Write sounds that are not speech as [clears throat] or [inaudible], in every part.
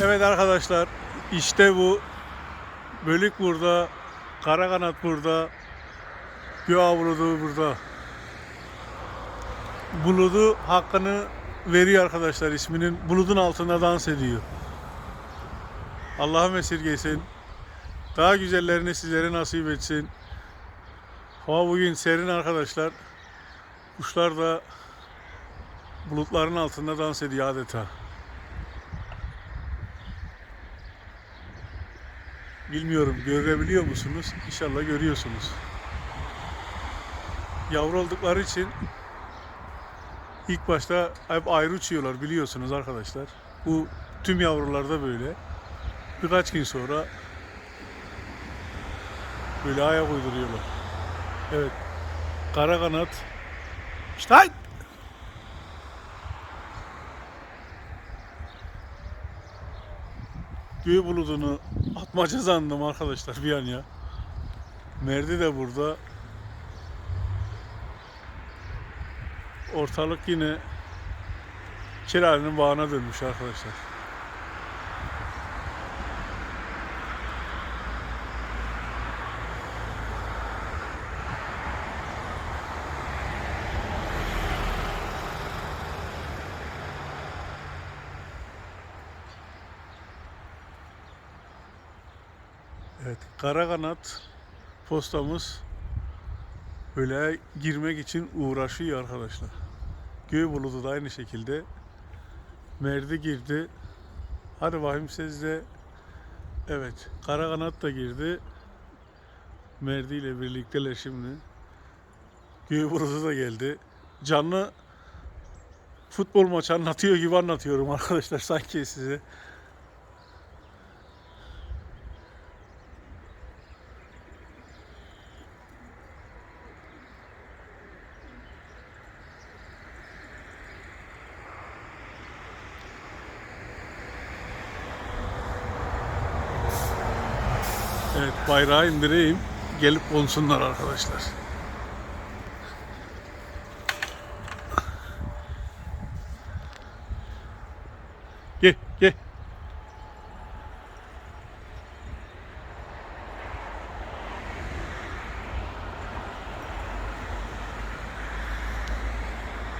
Evet arkadaşlar işte bu bölük burada, kara kanat burada, göğe buludu burada. Buludu hakkını veriyor arkadaşlar isminin. Buludun altında dans ediyor. Allah'ım esirgesin. Daha güzellerini sizlere nasip etsin. Hava bugün serin arkadaşlar. Kuşlar da bulutların altında dans ediyor adeta. Bilmiyorum görebiliyor musunuz? İnşallah görüyorsunuz. Yavru oldukları için ilk başta hep ayrı uçuyorlar biliyorsunuz arkadaşlar. Bu tüm yavrularda böyle. Birkaç gün sonra böyle ayak uyduruyorlar. Evet. Kara kanat. İşte Göğü buludunu atmaca zandım arkadaşlar bir an ya. Merdi de burada. Ortalık yine Çilal'in bağına dönmüş arkadaşlar. Evet, kara kanat postamız böyle girmek için uğraşıyor arkadaşlar. Göğü buludu da aynı şekilde. Merdi girdi. Hadi siz de evet kara kanat da girdi. Merdi ile birlikteler şimdi. Göğü buludu da geldi. Canlı futbol maçı anlatıyor gibi anlatıyorum arkadaşlar sanki size. Evet bayrağı indireyim. Gelip konsunlar arkadaşlar. Gel gel.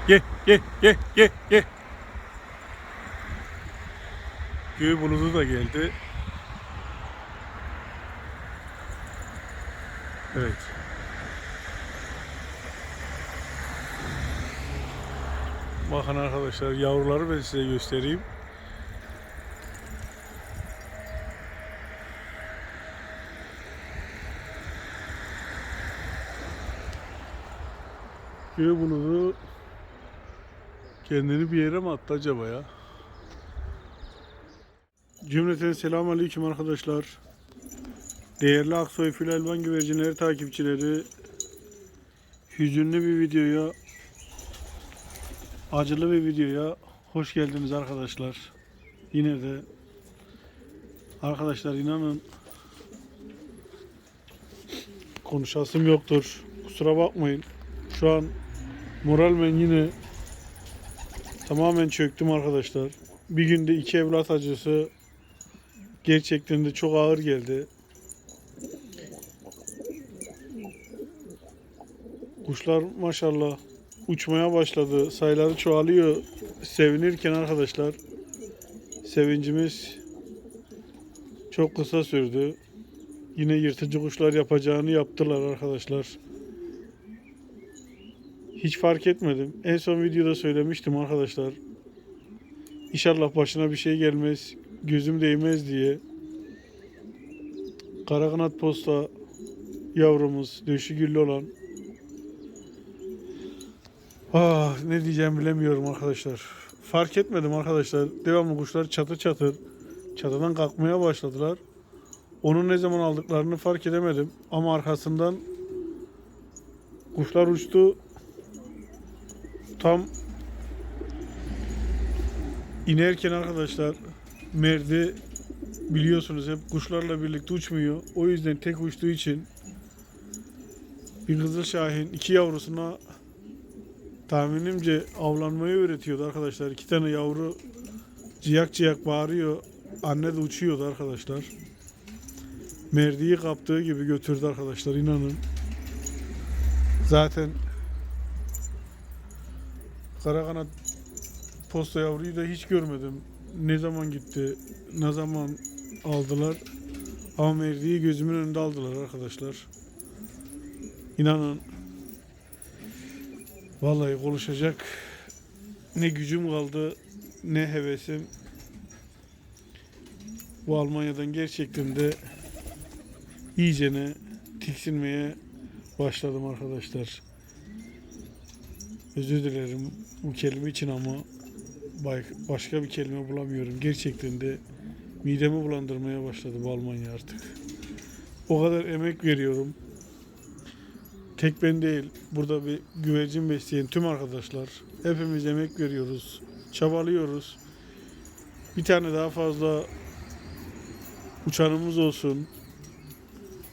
Gel gel gel gel gel. Göğü buludu da geldi. Evet. Bakın arkadaşlar yavruları ben size göstereyim. Göğe buludu kendini bir yere mi attı acaba ya? Cümleten selamun aleyküm arkadaşlar. Değerli Aksoy Fil Elvan güvercinleri takipçileri hüzünlü bir videoya acılı bir videoya hoş geldiniz arkadaşlar. Yine de arkadaşlar inanın konuşasım yoktur. Kusura bakmayın. Şu an moralmen yine tamamen çöktüm arkadaşlar. Bir günde iki evlat acısı gerçekten de çok ağır geldi. Kuşlar maşallah uçmaya başladı. Sayıları çoğalıyor. Sevinirken arkadaşlar sevincimiz çok kısa sürdü. Yine yırtıcı kuşlar yapacağını yaptılar arkadaşlar. Hiç fark etmedim. En son videoda söylemiştim arkadaşlar. İnşallah başına bir şey gelmez, gözüm değmez diye. Kara kanat posta yavrumuz, döşü güllü olan Ah ne diyeceğimi bilemiyorum arkadaşlar. Fark etmedim arkadaşlar. Devamlı kuşlar çatır çatır çatıdan kalkmaya başladılar. Onu ne zaman aldıklarını fark edemedim. Ama arkasından kuşlar uçtu. Tam inerken arkadaşlar merdi biliyorsunuz hep kuşlarla birlikte uçmuyor. O yüzden tek uçtuğu için bir Kızıl Şahin iki yavrusuna tahminimce avlanmayı öğretiyordu arkadaşlar. İki tane yavru ciyak ciyak bağırıyor. anne de uçuyordu arkadaşlar. Merdiyi kaptığı gibi götürdü arkadaşlar inanın. Zaten Karakanat posta yavruyu da hiç görmedim. Ne zaman gitti, ne zaman aldılar. Ama merdiyi gözümün önünde aldılar arkadaşlar. İnanın vallahi konuşacak ne gücüm kaldı ne hevesim. Bu Almanya'dan gerçekten de iyicene tiksinmeye başladım arkadaşlar. Özür dilerim bu kelime için ama başka bir kelime bulamıyorum. Gerçekten de midemi bulandırmaya başladı bu Almanya artık. O kadar emek veriyorum. Tek ben değil, burada bir güvercin besleyen tüm arkadaşlar hepimiz emek veriyoruz, çabalıyoruz. Bir tane daha fazla uçanımız olsun.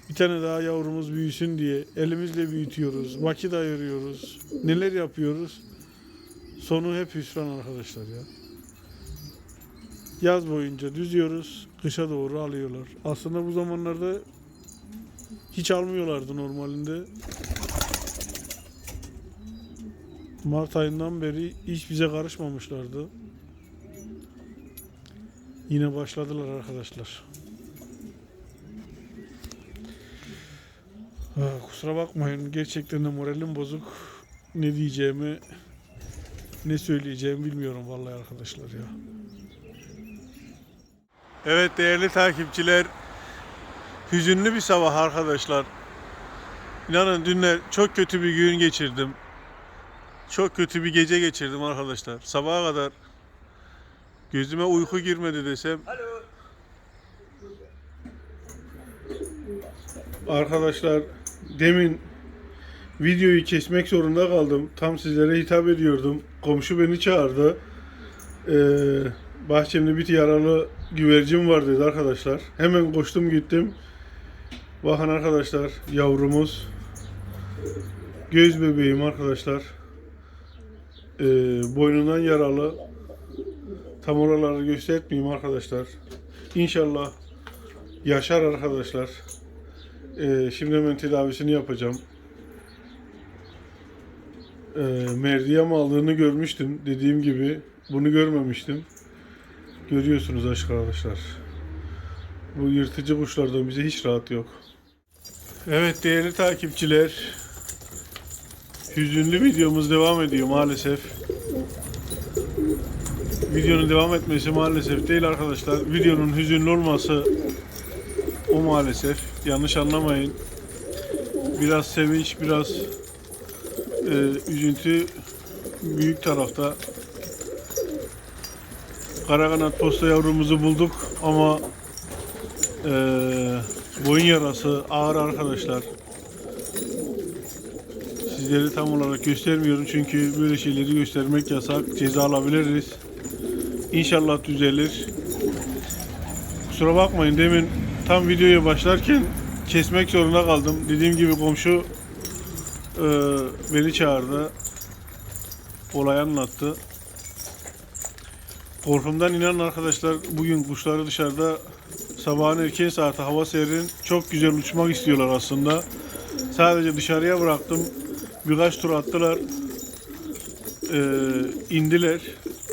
Bir tane daha yavrumuz büyüsün diye elimizle büyütüyoruz, vakit ayırıyoruz. Neler yapıyoruz? Sonu hep hüsran arkadaşlar ya. Yaz boyunca düzüyoruz, kışa doğru alıyorlar. Aslında bu zamanlarda hiç almıyorlardı normalinde. Mart ayından beri hiç bize karışmamışlardı. Yine başladılar arkadaşlar. Kusura bakmayın gerçekten de moralim bozuk. Ne diyeceğimi ne söyleyeceğimi bilmiyorum vallahi arkadaşlar ya. Evet değerli takipçiler hüzünlü bir sabah arkadaşlar. İnanın dünler çok kötü bir gün geçirdim. Çok kötü bir gece geçirdim arkadaşlar. Sabaha kadar gözüme uyku girmedi desem. Arkadaşlar demin videoyu kesmek zorunda kaldım. Tam sizlere hitap ediyordum. Komşu beni çağırdı. Ee, bahçemde bir yaralı güvercin var dedi arkadaşlar. Hemen koştum gittim. Bakın arkadaşlar yavrumuz. Göz bebeğim arkadaşlar. Ee, boynundan yaralı. Tam oraları göstermeyeyim arkadaşlar. İnşallah yaşar arkadaşlar. Ee, şimdi hemen tedavisini yapacağım. Ee, merdiyem aldığını görmüştüm. Dediğim gibi bunu görmemiştim. Görüyorsunuz aşk arkadaşlar. Bu yırtıcı kuşlardan bize hiç rahat yok. Evet değerli takipçiler. Hüzünlü videomuz devam ediyor maalesef. Videonun devam etmesi maalesef değil arkadaşlar. Videonun hüzünlü olması o maalesef. Yanlış anlamayın. Biraz sevinç, biraz e, üzüntü büyük tarafta. Karakanat posta yavrumuzu bulduk ama e, boyun yarası ağır arkadaşlar. Sizleri tam olarak göstermiyorum çünkü böyle şeyleri göstermek yasak. Ceza alabiliriz. İnşallah düzelir. Kusura bakmayın demin tam videoya başlarken kesmek zorunda kaldım. Dediğim gibi komşu e, beni çağırdı. Olay anlattı. Korkumdan inanın arkadaşlar bugün kuşları dışarıda sabahın erken saati hava serin çok güzel uçmak istiyorlar aslında. Sadece dışarıya bıraktım. Birkaç tur attılar. Ee, indiler.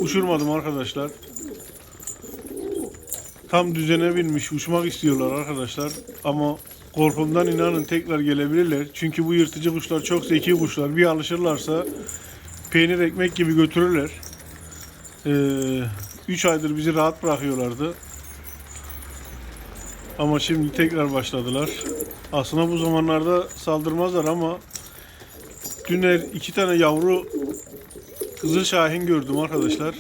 Uçurmadım arkadaşlar. Tam düzene binmiş uçmak istiyorlar arkadaşlar. Ama korkumdan inanın tekrar gelebilirler. Çünkü bu yırtıcı kuşlar çok zeki kuşlar. Bir alışırlarsa peynir ekmek gibi götürürler. 3 aydır bizi rahat bırakıyorlardı. Ama şimdi tekrar başladılar. Aslında bu zamanlarda saldırmazlar ama dünler iki tane yavru Kızıl Şahin gördüm arkadaşlar.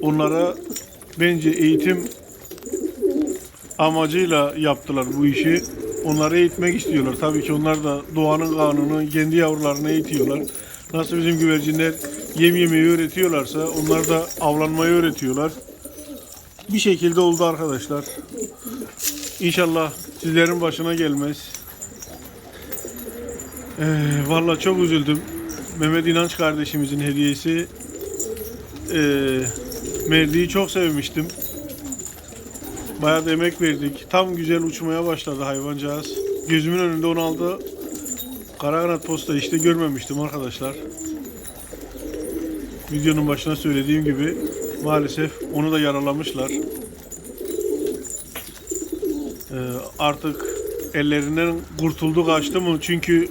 Onlara bence eğitim amacıyla yaptılar bu işi. Onları eğitmek istiyorlar. Tabii ki onlar da doğanın kanunu, kendi yavrularını eğitiyorlar. Nasıl bizim güvercinler yem yemeyi öğretiyorlarsa onlar da avlanmayı öğretiyorlar. Bir şekilde oldu arkadaşlar. İnşallah sizlerin başına gelmez. Ee, Valla çok üzüldüm. Mehmet İnanç kardeşimizin hediyesi. Ee, Merdi'yi çok sevmiştim. Bayağı da emek verdik. Tam güzel uçmaya başladı hayvancağız. Gözümün önünde onu aldı. Kara kanat posta işte görmemiştim arkadaşlar. Videonun başına söylediğim gibi maalesef onu da yaralamışlar. Ee, artık ellerinden kurtuldu kaçtı mı? Çünkü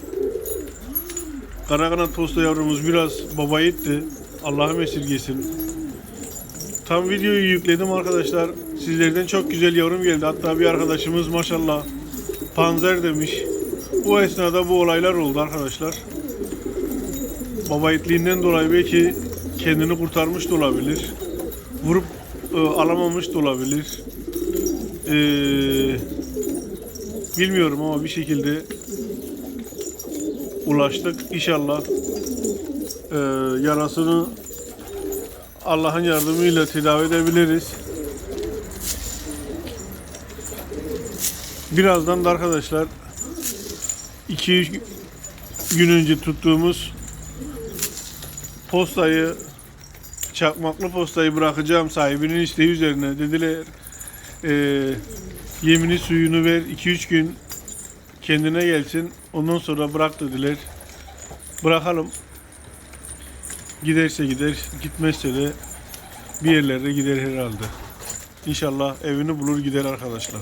kara kanat posta yavrumuz biraz baba yiğitti. Allah'ım esirgesin. Tam videoyu yükledim arkadaşlar. Sizlerden çok güzel yorum geldi. Hatta bir arkadaşımız maşallah panzer demiş. Bu esnada bu olaylar oldu arkadaşlar. Baba itliğinden dolayı belki kendini kurtarmış da olabilir. Vurup e, alamamış da olabilir. E, bilmiyorum ama bir şekilde ulaştık. İnşallah e, yarasını Allah'ın yardımıyla tedavi edebiliriz. Birazdan da arkadaşlar 2 gün önce tuttuğumuz postayı çakmaklı postayı bırakacağım sahibinin isteği üzerine dediler eee yemini suyunu ver 2-3 gün kendine gelsin. Ondan sonra bırak dediler. Bırakalım. Giderse gider gitmezse de bir yerlere gider herhalde. İnşallah evini bulur gider arkadaşlar.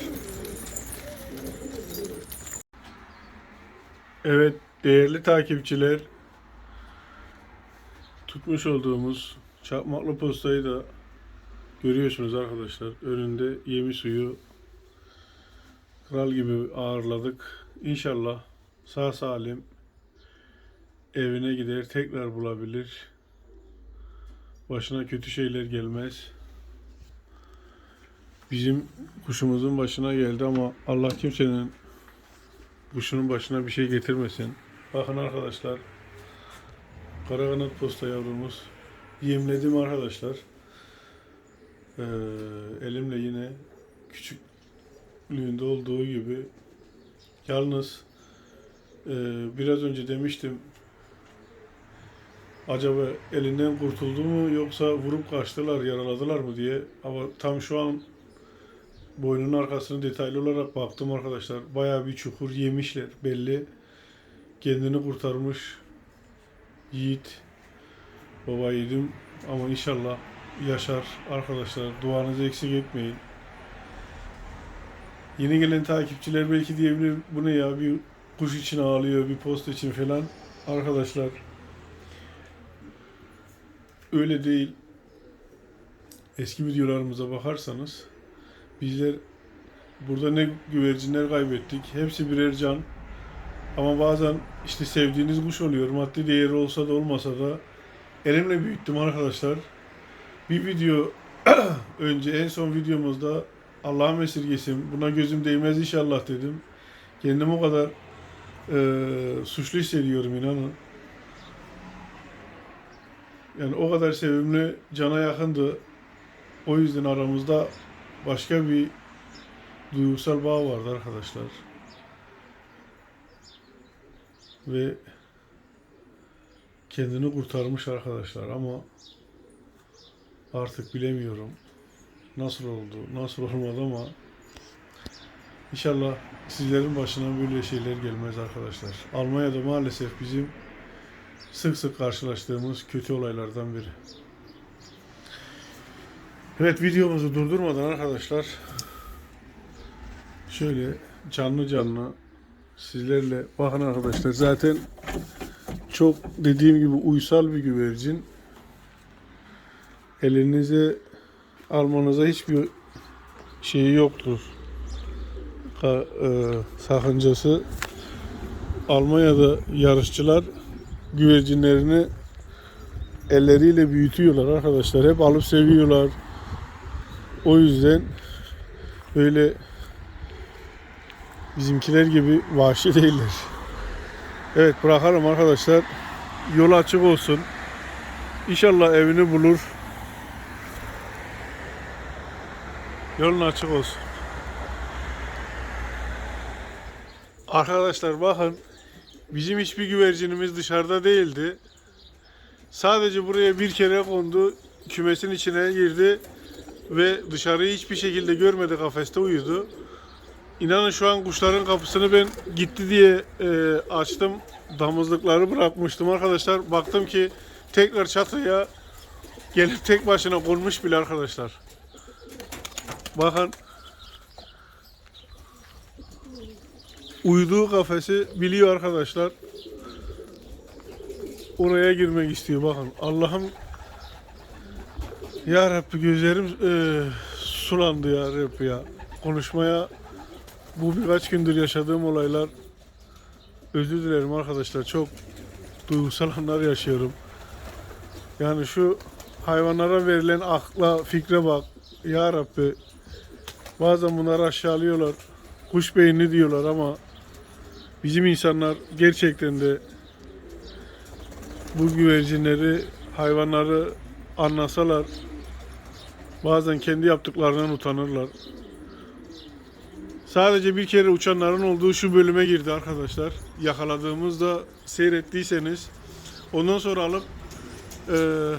Evet değerli takipçiler tutmuş olduğumuz çakmaklı postayı da görüyorsunuz arkadaşlar. Önünde yemi suyu kral gibi ağırladık. İnşallah sağ salim evine gider tekrar bulabilir. Başına kötü şeyler gelmez. Bizim kuşumuzun başına geldi ama Allah kimsenin kuşunun başına bir şey getirmesin. Bakın arkadaşlar Kara kanat posta yavrumuz. Yemledim arkadaşlar. Ee, elimle yine küçüklüğünde olduğu gibi yalnız e, biraz önce demiştim acaba elinden kurtuldu mu yoksa vurup kaçtılar yaraladılar mı diye. Ama tam şu an boynunun arkasını detaylı olarak baktım arkadaşlar. Bayağı bir çukur yemişler belli. Kendini kurtarmış Yiğit baba yiğidim. Ama inşallah yaşar. Arkadaşlar duanızı eksik etmeyin. Yeni gelen takipçiler belki diyebilir bu ne ya bir kuş için ağlıyor bir post için falan. Arkadaşlar öyle değil. Eski videolarımıza bakarsanız bizler burada ne güvercinler kaybettik. Hepsi birer can. Ama bazen işte sevdiğiniz kuş oluyor. Maddi değeri olsa da olmasa da elimle büyüttüm arkadaşlar. Bir video [clears throat] önce en son videomuzda Allah'ım esirgesin buna gözüm değmez inşallah dedim. Kendimi o kadar e, suçlu hissediyorum inanın. Yani o kadar sevimli, cana yakındı. O yüzden aramızda başka bir duygusal bağ vardı arkadaşlar. Ve kendini kurtarmış arkadaşlar ama artık bilemiyorum nasıl oldu, nasıl olmadı ama inşallah sizlerin başına böyle şeyler gelmez arkadaşlar. Almanya'da maalesef bizim sık sık karşılaştığımız kötü olaylardan biri. Evet videomuzu durdurmadan arkadaşlar şöyle canlı canlı sizlerle bakın arkadaşlar zaten çok dediğim gibi uysal bir güvercin. Elinize almanıza hiçbir şeyi yoktur. Ka- e, sakıncası. Almanya'da yarışçılar güvercinlerini elleriyle büyütüyorlar arkadaşlar. Hep alıp seviyorlar. O yüzden öyle bizimkiler gibi vahşi değiller. Evet bırakalım arkadaşlar. Yol açık olsun. İnşallah evini bulur. Yolun açık olsun. Arkadaşlar bakın bizim hiçbir güvercinimiz dışarıda değildi. Sadece buraya bir kere kondu. Kümesin içine girdi. ve dışarıyı hiçbir şekilde görmedi kafeste uyudu. İnanın şu an kuşların kapısını ben gitti diye e, açtım. Damızlıkları bırakmıştım arkadaşlar. Baktım ki tekrar çatıya gelip tek başına konmuş bile arkadaşlar. Bakın uyuduğu kafesi biliyor arkadaşlar. Oraya girmek istiyor bakın. Allah'ım ya Rabbi gözlerim e, sulandı ya Rabbi ya. Konuşmaya bu birkaç gündür yaşadığım olaylar özür dilerim arkadaşlar. Çok duygusal anlar yaşıyorum. Yani şu hayvanlara verilen akla, fikre bak. Ya Rabbi bazen bunları aşağılıyorlar. Kuş beyinli diyorlar ama bizim insanlar gerçekten de bu güvercinleri, hayvanları anlasalar bazen kendi yaptıklarından utanırlar. Sadece bir kere uçanların olduğu şu bölüme girdi arkadaşlar. Yakaladığımızda seyrettiyseniz ondan sonra alıp eee,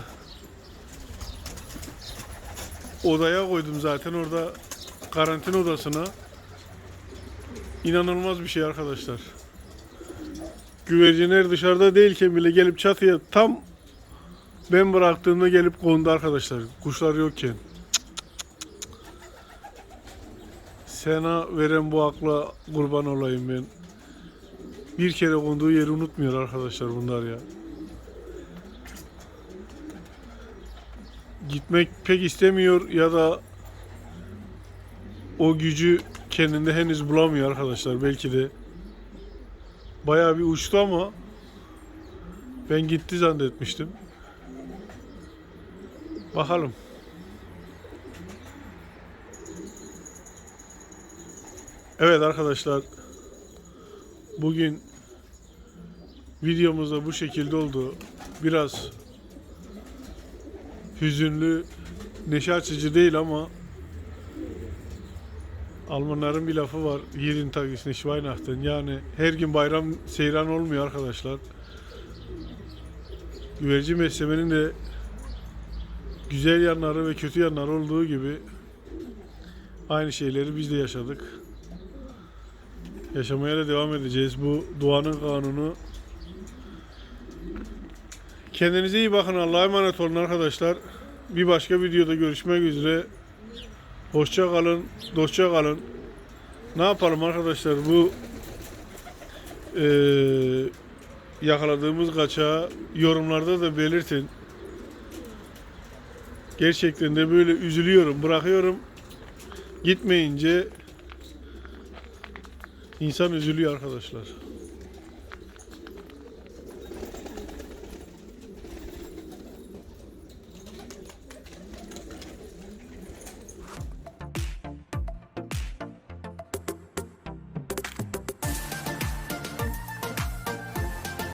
odaya koydum zaten orada karantina odasına. İnanılmaz bir şey arkadaşlar. Güvercinler dışarıda değilken bile gelip çatıya tam ben bıraktığımda gelip kondu arkadaşlar. Kuşlar yokken. Sana veren bu akla kurban olayım ben. Bir kere konduğu yeri unutmuyor arkadaşlar bunlar ya. Gitmek pek istemiyor ya da o gücü kendinde henüz bulamıyor arkadaşlar belki de. Bayağı bir uçtu ama ben gitti zannetmiştim. Bakalım. Evet arkadaşlar. Bugün videomuz da bu şekilde oldu. Biraz hüzünlü, neşe açıcı değil ama Almanların bir lafı var. Jeden Tag ist. Yani her gün bayram seyran olmuyor arkadaşlar. Güvercin beslemenin de güzel yanları ve kötü yanları olduğu gibi aynı şeyleri biz de yaşadık. Yaşamaya da devam edeceğiz. Bu doğanın kanunu. Kendinize iyi bakın. Allah'a emanet olun arkadaşlar. Bir başka videoda görüşmek üzere. Hoşça kalın, dostça kalın. Ne yapalım arkadaşlar bu eee, yakaladığımız kaçağı yorumlarda da belirtin. Gerçekten de böyle üzülüyorum, bırakıyorum. Gitmeyince insan üzülüyor arkadaşlar.